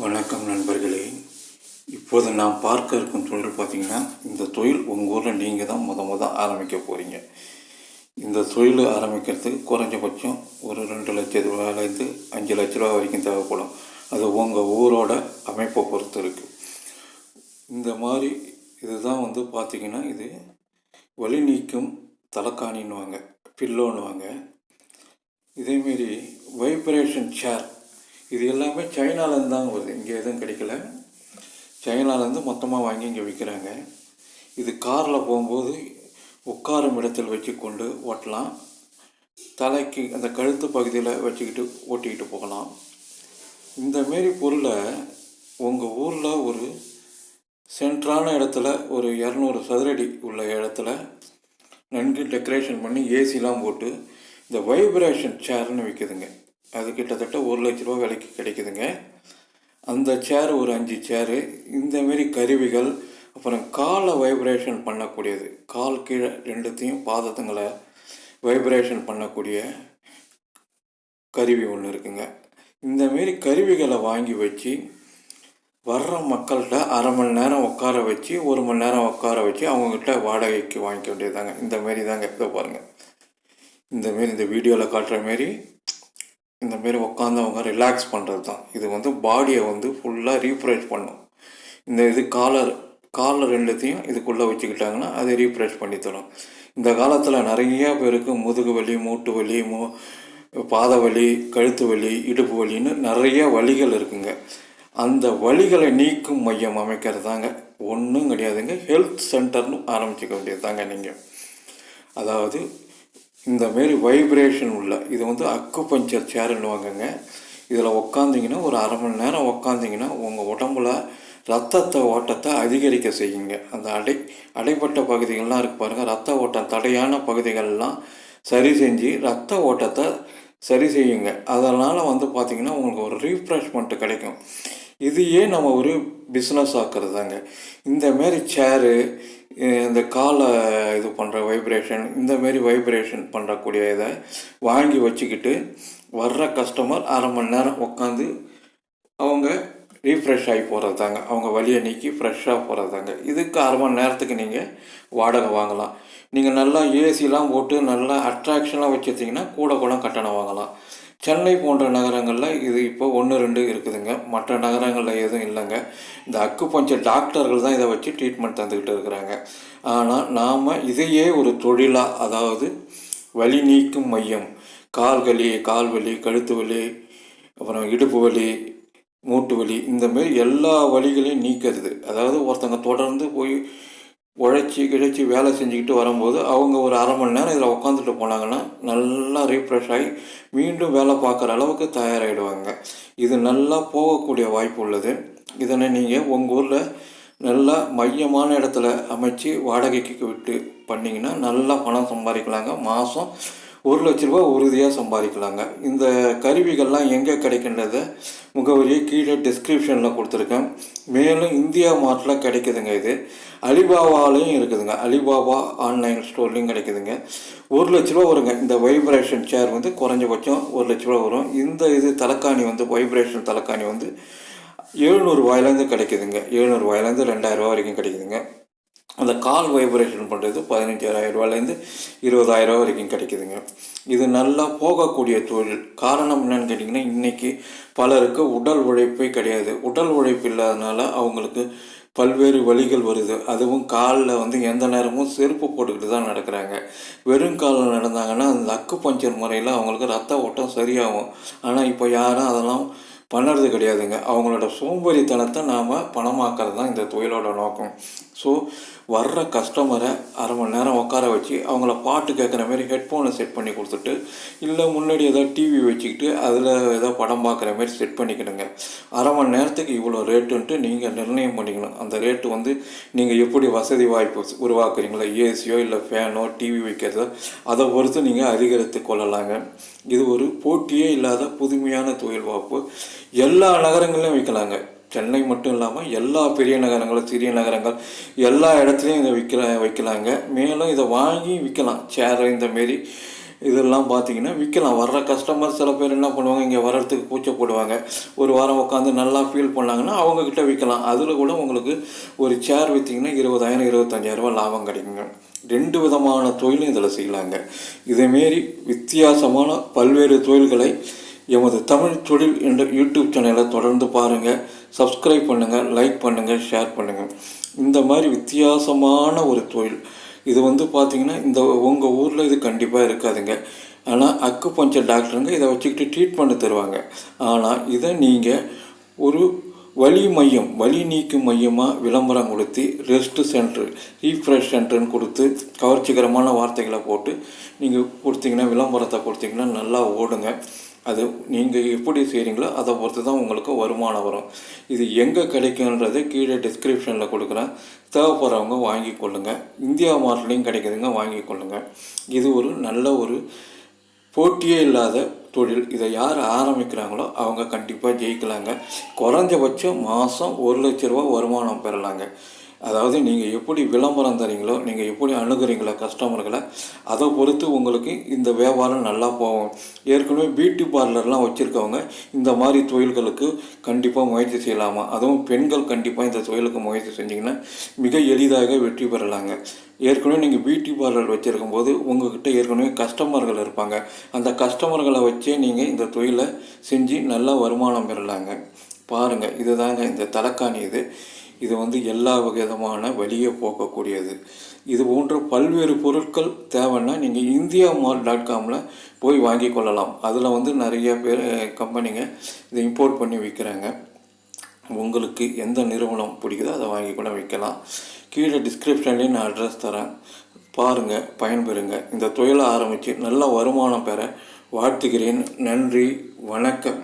வணக்கம் நண்பர்களே. இப்போது நாம் பார்க்க இருக்கும் தொழில் பார்த்தீங்கன்னா இந்த தொழில் உங்கள் ஊரில் நீங்கள் தான் முத முத ஆரம்பிக்க போகிறீங்க இந்த தொழில் ஆரம்பிக்கிறதுக்கு குறைஞ்சபட்சம் ஒரு ரெண்டு லட்ச ரூபாயிலேருந்து அஞ்சு லட்ச ரூபா வரைக்கும் தேவைப்படும். அது உங்கள் ஊரோட அமைப்பை பொறுத்து இருக்குது இந்த மாதிரி இதுதான் வந்து பார்த்திங்கன்னா இது வழி நீக்கும் தலைக்காணின்னுவாங்க பில்லோன்னுவாங்க இதேமாரி வைப்ரேஷன் சேர் இது எல்லாமே சைனாலேருந்து தான் வருது. இங்கே எதுவும் கிடைக்கல. சைனாலேருந்து மொத்தமாக வாங்கி இங்கே விற்கிறாங்க இது காரில் போகும்போது உட்காரும் இடத்தில் வச்சு கொண்டு ஓட்டலாம். தலைக்கு அந்த கழுத்து பகுதியில் வச்சுக்கிட்டு ஓட்டிக்கிட்டு போகலாம். இந்த மாரி பொருளை உங்கள் ஊரில் ஒரு சென்ட்ரான இடத்துல ஒரு இரநூறு சதுரடி உள்ள இடத்துல நன்கு டெக்கரேஷன் பண்ணி ஏசிலாம் போட்டு இந்த வைப்ரேஷன் சேர்னு விற்குதுங்க அது கிட்டத்தட்ட ஒரு லட்ச ரூபா விலைக்கு கிடைக்குதுங்க. அந்த சேர் ஒரு அஞ்சு சேரு இந்தமாரி கருவிகள் அப்புறம் காலை வைப்ரேஷன் பண்ணக்கூடியது. கால் கீழே ரெண்டுத்தையும் பாதத்துங்களை வைப்ரேஷன் பண்ணக்கூடிய கருவி ஒன்று இருக்குங்க. இந்தமாரி கருவிகளை வாங்கி வச்சு வர்ற மக்கள்கிட்ட அரை மணி நேரம் உட்கார வச்சு ஒரு மணி நேரம் உட்கார வச்சு அவங்கக்கிட்ட வாடகைக்கு வாங்கிக்க வேண்டியதாங்க இந்தமாரி தாங்க இதை பாருங்கள் இந்த மாரி இந்த வீடியோவில் காட்டுற மாரி இந்த மாரி உட்காந்தவங்க ரிலாக்ஸ் பண்ணுறது தான் இது வந்து பாடியை வந்து ஃபுல்லாக ரீஃப்ரெஷ் பண்ணும். இந்த இது காலர் காலர் ரெண்டுத்தையும் இதுக்குள்ளே வச்சுக்கிட்டாங்கன்னா அதை ரீஃப்ரெஷ் பண்ணி தரும். இந்த காலத்தில் நிறைய பேருக்கு முதுகு வலி மூட்டு வலி மூ பாத வலி கழுத்து வலி இடுப்பு வலின்னு நிறைய வலிகள் இருக்குங்க. அந்த வலிகளை நீக்கும் மையம் அமைக்கிறது தாங்க ஒன்றும் கிடையாதுங்க. ஹெல்த் சென்டர்னு ஆரம்பிச்சுக்க வேண்டியது தாங்க நீங்கள் அதாவது இந்த மாரி வைப்ரேஷன் உள்ள இது வந்து அக்கு பஞ்சர் சேர்ன்னு வாங்குங்க இதில் உக்காந்திங்கன்னா ஒரு அரை மணி நேரம் உக்காந்திங்கன்னா உங்கள் உடம்புல ரத்தத்தை ஓட்டத்தை அதிகரிக்க செய்யுங்க. அந்த அடை அடைப்பட்ட பகுதிகள்லாம் இருக்கு பாருங்கள் ரத்த ஓட்டம் தடையான பகுதிகள்லாம் சரி செஞ்சு ரத்த ஓட்டத்தை சரி செய்யுங்க. அதனால் வந்து பார்த்திங்கன்னா உங்களுக்கு ஒரு ரீஃப்ரெஷ்மெண்ட்டு கிடைக்கும். இதையே நம்ம ஒரு பிஸ்னஸ் ஆக்குறது தாங்க இந்த மாரி சேரு இந்த காலை இது பண்ணுற வைப்ரேஷன் இந்தமாரி வைப்ரேஷன் பண்ணுறக்கூடிய இதை வாங்கி வச்சுக்கிட்டு வர்ற கஸ்டமர் அரை மணி நேரம் உட்காந்து அவங்க ரீஃப்ரெஷ் ஆகி போகிறது தாங்க அவங்க வலியை நீக்கி ஃப்ரெஷ்ஷாக போகிறது தாங்க இதுக்கு அரை மணி நேரத்துக்கு நீங்கள் வாடகை வாங்கலாம். நீங்கள் நல்லா ஏசிலாம் போட்டு நல்லா அட்ராக்ஷனாக வச்சுருந்தீங்கன்னா கூட கூட கட்டணம் வாங்கலாம். சென்னை போன்ற நகரங்களில் இது இப்போ ஒன்று ரெண்டு இருக்குதுங்க. மற்ற நகரங்களில் எதுவும் இல்லைங்க. இந்த அக்கு பஞ்ச டாக்டர்கள் தான் இதை வச்சு ட்ரீட்மெண்ட் தந்துக்கிட்டு இருக்கிறாங்க. ஆனால் நாம் இதையே ஒரு தொழிலாக அதாவது வலி நீக்கும் மையம். கால் வலி கால் வலி கழுத்து வலி அப்புறம் இடுப்பு வலி மூட்டு வலி இந்த மாதிரி எல்லா வலிகளையும் நீக்கிறது. அதாவது ஒருத்தங்க தொடர்ந்து போய் உழைச்சி கிழச்சி வேலை செஞ்சுக்கிட்டு வரும்போது அவங்க ஒரு அரை மணி நேரம் இதில் உட்காந்துட்டு போனாங்கன்னா நல்லா ரீஃப்ரெஷ் ஆகி மீண்டும் வேலை பார்க்குற அளவுக்கு தயாராகிடுவாங்க. இது நல்லா போகக்கூடிய வாய்ப்பு உள்ளது. இதனை நீங்கள் உங்கள் ஊரில் நல்லா மையமான இடத்துல அமைச்சு வாடகைக்கு விட்டு பண்ணிங்கன்னா நல்லா பணம் சம்பாதிக்கலாங்க. மாதம் ஒரு லட்ச ரூபா உறுதியாக சம்பாதிக்கலாங்க. இந்த கருவிகள்லாம் எங்கே கிடைக்கின்றத முகவரியை கீழே டிஸ்கிரிப்ஷனில் கொடுத்துருக்கேன். மேலும் இந்தியா மார்ட்டில் கிடைக்குதுங்க இது. அலிபாபாலையும் இருக்குதுங்க. அலிபாபா ஆன்லைன் ஸ்டோர்லேயும் கிடைக்குதுங்க. ஒரு லட்ச ரூபா வருங்க. இந்த வைப்ரேஷன் சேர் வந்து குறைஞ்சபட்சம் ஒரு லட்ச ரூபா வரும். இந்த இது தலைக்காணி வந்து வைப்ரேஷன் தலைக்காணி வந்து எழுநூறுவாயிலேருந்து கிடைக்குதுங்க. எழுநூறு ரூபாயிலேருந்து ரெண்டாயிரம் ரூபா வரைக்கும் கிடைக்குதுங்க. அந்த கால் வைப்ரேஷன் பண்ணுறது பதினஞ்சாயிரம் ரூபாயிலேருந்து இருபதாயிரம் ரூபா வரைக்கும் கிடைக்குதுங்க. இது நல்லா போகக்கூடிய தொழில். காரணம் என்னன்னு கேட்டிங்கன்னா இன்றைக்கி பலருக்கு உடல் உழைப்பே கிடையாது. உடல் உழைப்பு இல்லாதனால அவங்களுக்கு பல்வேறு வழிகள் வருது. அதுவும் காலில் வந்து எந்த நேரமும் செருப்பு போட்டுக்கிட்டு தான் நடக்கிறாங்க. வெறும் காலில் நடந்தாங்கன்னா அந்த அக்கு பஞ்சர் முறையில் அவங்களுக்கு ரத்த ஓட்டம் சரியாகும். ஆனால் இப்போ யாரும் அதெல்லாம் பண்ணுறது கிடையாதுங்க. அவங்களோட சோம்பேறித்தனத்தை நாம் பணமாக்கிறது தான் இந்த தொழிலோட நோக்கம். ஸோ வர்ற கஸ்டமரை அரை மணி நேரம் உட்கார வச்சு அவங்கள பாட்டு கேட்குற மாதிரி ஹெட்ஃபோனை செட் பண்ணி கொடுத்துட்டு இல்லை முன்னாடி ஏதோ டிவி வச்சுக்கிட்டு அதில் ஏதோ படம் பார்க்குற மாதிரி செட் பண்ணிக்கணுங்க அரை மணி நேரத்துக்கு இவ்வளோ ரேட்டுன்ட்டு நீங்கள் நிர்ணயம் பண்ணிக்கணும். அந்த ரேட்டு வந்து நீங்கள் எப்படி வசதி வாய்ப்பு உருவாக்குறீங்களோ ஏசியோ இல்லை ஃபேனோ டிவி வைக்கிறதோ அதை பொறுத்து நீங்கள் அதிகரித்து கொள்ளலாங்க. இது ஒரு போட்டியே இல்லாத புதுமையான தொழில் வாய்ப்பு எல்லா நகரங்களையும் விற்கலாங்க சென்னை மட்டும் இல்லாமல் எல்லா பெரிய நகரங்களும் சிறிய நகரங்கள் எல்லா இடத்துலையும் இதை விற்கிற வைக்கலாங்க. மேலும் இதை வாங்கி விற்கலாம் சேர் இந்த மாரி இதெல்லாம் பார்த்தீங்கன்னா விற்கலாம் வர்ற கஸ்டமர் சில பேர் என்ன பண்ணுவாங்க இங்கே வர்றதுக்கு கூச்சப்படுவாங்க ஒரு வாரம் உட்காந்து நல்லா ஃபீல் பண்ணாங்கன்னா அவங்கக்கிட்ட விற்கலாம் அதில் கூட உங்களுக்கு ஒரு சேர் விற்றீங்கன்னா இருபதாயிரம் இருபத்தஞ்சாயிரரூபா லாபம் கிடைக்குங்க. ரெண்டு விதமான தொழிலும் இதில் செய்யலாங்க. இதேமாரி வித்தியாசமான பல்வேறு தொழில்களை எமது தமிழ் தொழில் என்ற யூடியூப் சேனலை தொடர்ந்து பாருங்கள் சப்ஸ்கிரைப் பண்ணுங்கள் லைக் பண்ணுங்கள் ஷேர் பண்ணுங்கள் இந்த மாதிரி வித்தியாசமான ஒரு தொழில். இது வந்து பார்த்திங்கன்னா இந்த உங்கள் ஊரில் இது கண்டிப்பாக இருக்காதுங்க. ஆனால் அக்கு பஞ்சர் டாக்டருங்க இதை வச்சுக்கிட்டு ட்ரீட்மெண்ட் தருவாங்க. ஆனால் இதை நீங்கள் ஒரு வலி மையம் வலி நீக்கும் மையமாக விளம்பரம் கொடுத்து ரெஸ்ட் சென்டர் ரீஃப்ரெஷ் சென்டர்னு கொடுத்து கவர்ச்சிகரமான வார்த்தைகளை போட்டு நீங்கள் கொடுத்தீங்கன்னா விளம்பரத்தை கொடுத்தீங்கன்னா நல்லா ஓடுங்க. அது நீங்கள் எப்படி செய்கிறீங்களோ அதை பொறுத்து தான் உங்களுக்கு வருமானம் வரும். இது எங்கே கிடைக்குன்றது கீழே டிஸ்கிரிப்ஷனில் கொடுக்குறேன். தேவைப்படுறவங்க வாங்கி கொள்ளுங்கள் இந்தியா மார்ட்லேயும் கிடைக்குதுங்க வாங்கி கொள்ளுங்கள் இது ஒரு நல்ல ஒரு போட்டியே இல்லாத தொழில். இதை யார் ஆரம்பிக்கிறாங்களோ அவங்க கண்டிப்பாக ஜெயிக்கலாங்க. குறைஞ்சபட்சம் மாதம் ஒரு லட்ச ரூபா வருமானம் பெறலாங்க. அதாவது நீங்கள் எப்படி விளம்பரம் தரீங்களோ நீங்கள் எப்படி அணுகிறீங்களோ கஸ்டமர்களை அதை பொறுத்து உங்களுக்கு இந்த வியாபாரம் நல்லா போகும். ஏற்கனவே பியூட்டி பார்லர்லாம் வச்சுருக்கவங்க இந்த மாதிரி தொழில்களுக்கு கண்டிப்பாக முயற்சி செய்யலாமா? அதுவும் பெண்கள் கண்டிப்பாக இந்த தொழிலுக்கு முயற்சி செஞ்சிங்கன்னா மிக எளிதாக வெற்றி பெறலாங்க. ஏற்கனவே நீங்கள் பியூட்டி பார்லர் வச்சுருக்கும் போது உங்கள்கிட்ட ஏற்கனவே கஸ்டமர்கள் இருப்பாங்க. அந்த கஸ்டமர்களை வச்சே நீங்கள் இந்த தொழிலை செஞ்சு நல்லா வருமானம் பெறலாங்க. பாருங்கள் இதுதாங்க இந்த தலைக்காணி இது. இது வந்து எல்லா விதமான வழியை போக்கக்கூடியது. இது போன்ற பல்வேறு பொருட்கள் தேவைன்னா நீங்கள் இந்தியா மால் டாட் காமில் போய் வாங்கி கொள்ளலாம். அதில் வந்து நிறைய பேர் கம்பெனிங்க இதை இம்போர்ட் பண்ணி விற்கிறாங்க உங்களுக்கு எந்த நிறுவனம் பிடிக்குதோ அதை வாங்கி கூட விற்கலாம் கீழே டிஸ்கிரிப்ஷன்லேயும் நான் அட்ரஸ் தரேன். பாருங்கள் பயன்பெறுங்க. இந்த தொழிலை ஆரம்பித்து நல்ல வருமானம் பெற வாழ்த்துகிறேன். நன்றி வணக்கம்.